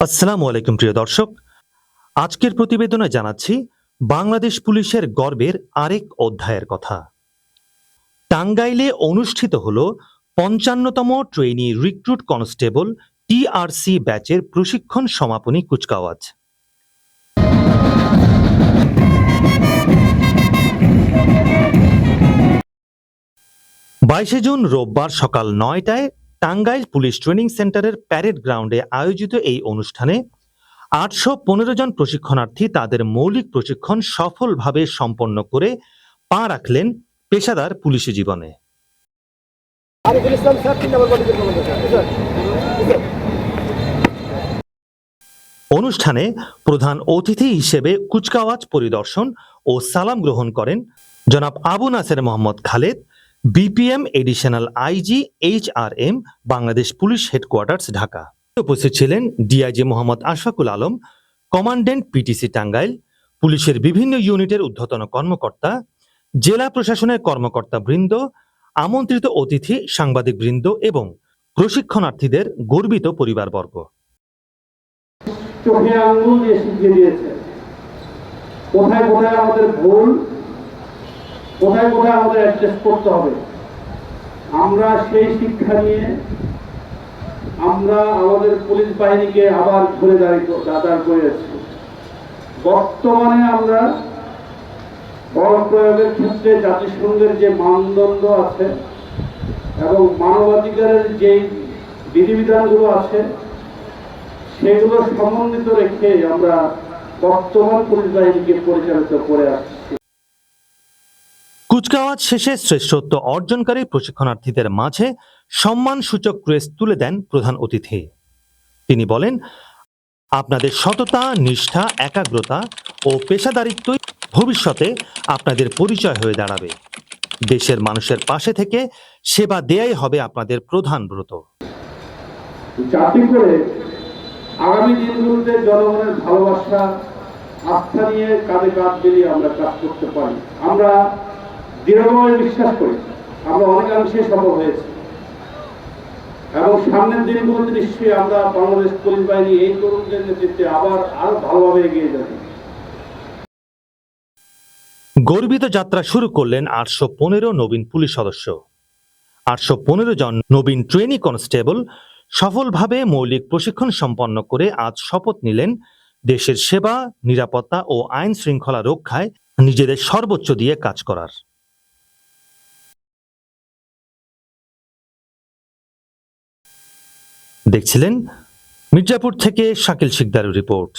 আসসালামু আলাইকুম, প্রিয় দর্শক। আজকের প্রতিবেদনে জানাচ্ছি বাংলাদেশ পুলিশের গর্বের আরেক অধ্যায়ের কথা। টাঙ্গাইলে অনুষ্ঠিত হল পঞ্চান্নতম ট্রেনি রিক্রুট কনস্টেবল টিআরসি ব্যাচের প্রশিক্ষণ সমাপনী কুচকাওয়াজ। বাইশে জুন রোববার সকাল নয়টায় টাঙ্গাইল পুলিশ ট্রেনিং সেন্টারের প্যারেড গ্রাউন্ডে আয়োজিত এই অনুষ্ঠানে আটশো পনেরো জন প্রশিক্ষণার্থী তাদের মৌলিক প্রশিক্ষণ সফলভাবে সম্পন্ন করে পা রাখলেন পেশাদার পুলিশি জীবনে। অনুষ্ঠানে প্রধান অতিথি হিসেবে কুচকাওয়াজ পরিদর্শন ও সালাম গ্রহণ করেন জনাব Abu Naser Mohammad Khaled BPM additional IG H R M Bangladesh police headquarters Dhaka উপস্থিত ছিলেন DIG Mohammad Ashfakul Alam commandant PTC Tangail পুলিশের বিভিন্ন ইউনিটের ঊর্ধ্বতন কর্মকর্তা, জেলা প্রশাসনের কর্মকর্তা বৃন্দ, আমন্ত্রিত অতিথি, সাংবাদিক বৃন্দ এবং প্রশিক্ষণার্থীদের গর্বিত পরিবারবর্গ। কোথায় কোথায় আমাদের ভুল কোথায় কোথায় আমাদের অ্যাডজাস্ট করতে হবে? আমরা সেই শিক্ষা নিয়ে আমরা আমাদের পুলিশ বাহিনীকে আবার ঘুরে দাঁড়িয়ে দাঁড় করেছি বর্তমানে আমরা বল প্রয়োগের ক্ষেত্রে জাতিসংঘের যে মানদণ্ড আছে এবং মানবাধিকারের যে বিধিবিধানগুলো আছে, সেগুলো সমন্বিত রেখে আমরা বর্তমান পুলিশ বাহিনীকে পরিচালিত করে আসছি। কুচকাওয়াজ শেষে শ্রেষ্ঠত্ব অর্জনকারী প্রশিক্ষণার্থীদের মাঝে সম্মানসূচক ক্রেস্ট তুলে দেন প্রধান অতিথি। তিনি বলেন, আপনাদের সততা, নিষ্ঠা, একাগ্রতা ও পেশাদারিত্বই ভবিষ্যতে আপনাদের পরিচয় হয়ে দাঁড়াবে। দেশের মানুষের পাশে থেকে সেবা দেয়াই হবে আপনাদের প্রধান ব্রত। যাতে করে আগামী দিনগুলোতে জনগণের ভালোবাসা আস্থা নিয়ে কাঁধে কাঁধ মিলিয়ে আমরা কাজ করতে পারি। আমরা দৃঢ়ভাবে বিশ্বাস করি, আমরা অনেকাংশে সফল হয়েছি। এবং সামনের দিনগুলোতে নিশ্চয়ই আমরা বাংলাদেশ পুলিশ বাহিনী এই তরুণদের নেতৃত্বে আবার আরও ভালোভাবে এগিয়ে যাবে। গর্বিত যাত্রা শুরু করলেন আটশো পনেরো নবীন পুলিশ সদস্য। আটশো পনেরো জন নবীন ট্রেনি কনস্টেবল সফলভাবে মৌলিক প্রশিক্ষণ সম্পন্ন করে আজ শপথ নিলেন দেশের সেবা, নিরাপত্তা ও আইন শৃঙ্খলা রক্ষায় নিজেদের সর্বোচ্চ দিয়ে কাজ করার। দেখছিলেন মির্জাপুর থেকে শাকিল শিকদারের রিপোর্ট।